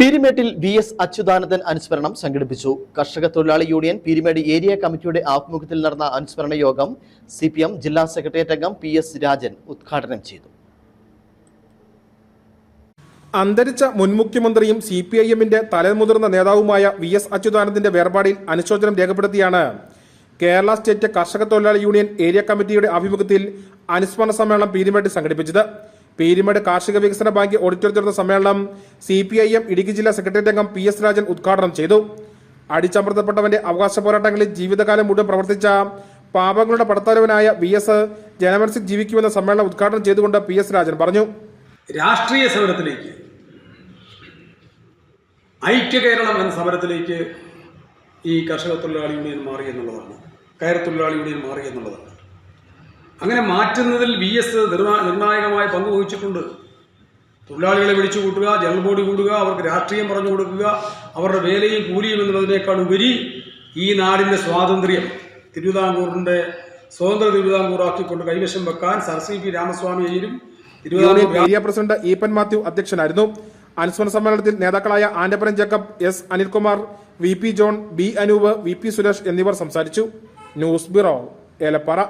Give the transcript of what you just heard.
പീരിമേട്ടിൽ V S Achuthanandan അനുസ്മരണം സംഘടിപ്പിച്ചു. കർഷക തൊഴിലാളി യൂണിയൻ പീരിമേട് ഏരിയ കമ്മിറ്റിയുടെ ആഭിമുഖ്യത്തിൽ നടന്ന അനുസ്മരണ യോഗം സി പി എം ജില്ലാ സെക്രട്ടേറിയറ്റ് അംഗം പി എസ് രാജൻ ഉദ്ഘാടനം ചെയ്തു. അന്തരിച്ച മുൻ മുഖ്യമന്ത്രിയും സി പി ഐ എമ്മിന്റെ തലമുതിർന്ന നേതാവുമായ വി എസ് അച്യുതാനന്ദന്റെ വേർപാടിൽ അനുശോചനം രേഖപ്പെടുത്തിയാണ് കേരള സ്റ്റേറ്റ് കർഷക തൊഴിലാളി യൂണിയൻ ഏരിയ കമ്മിറ്റിയുടെ ആഭിമുഖ്യത്തിൽ അനുസ്മരണ സമ്മേളനം പീരിമേട് സംഘടിപ്പിച്ചത്. പീരിമേട് കാർഷിക വികസന ബാങ്ക് ഓഡിറ്റോറിയത്തിൽ നടന്ന സമ്മേളനം C P I M Idukki ജില്ലാ സെക്രട്ടേറിയറ്റ് അംഗം പി എസ് രാജൻ ഉദ്ഘാടനം ചെയ്തു. അടിച്ചമർത്തപ്പെട്ടവന്റെ അവകാശ പോരാട്ടങ്ങളിൽ ജീവിതകാലം മുഴുവൻ പ്രവർത്തിച്ച പാപങ്ങളുടെ പടത്തലവനായ വി എസ് ജനമനസിൽ ജീവിക്കുമെന്ന സമ്മേളനം ഉദ്ഘാടനം ചെയ്തുകൊണ്ട് പി എസ് രാജൻ പറഞ്ഞു. രാഷ്ട്രീയ സമരത്തിലേക്ക് ഐക്യ കേരളം എന്ന സമരത്തിലേക്ക് ഈ കർഷക തൊഴിലാളി യൂണിയൻ മാറി എന്നുള്ളതാണ്. കയർ തൊഴിലാളി യൂണിയൻ മാറി എന്നുള്ളതാണ്. അങ്ങനെ മാറ്റുന്നതിൽ വി എസ് നിർണായകമായ പങ്ക് വഹിച്ചിട്ടുണ്ട്. തൊഴിലാളികളെ വിളിച്ചു കൂട്ടുക ജനറൽ ബോഡി കൂടുക അവർക്ക് രാഷ്ട്രീയം പറഞ്ഞു കൊടുക്കുക അവരുടെ വേലയും കൂലിയും എന്നുള്ളതിനേക്കാൾ ഉപരി ഈ നാടിന്റെ സ്വാതന്ത്ര്യം തിരുവിതാംകൂറിന്റെ സ്വതന്ത്ര തിരുവിതാംകൂർ ആക്കിക്കൊണ്ട് കൈവശം വെക്കാൻ സർ സി പി രാമസ്വാമിയെയും ഏരിയ പ്രസിഡന്റ് ഈപ്പൻ മാത്യു അധ്യക്ഷനായിരുന്നു. അനുസ്മരണ സമ്മേളനത്തിൽ നേതാക്കളായ Andappan Jacob S Anilkumar V P John B Anoop V P Suresh എന്നിവർ സംസാരിച്ചു. News bureau Elappara.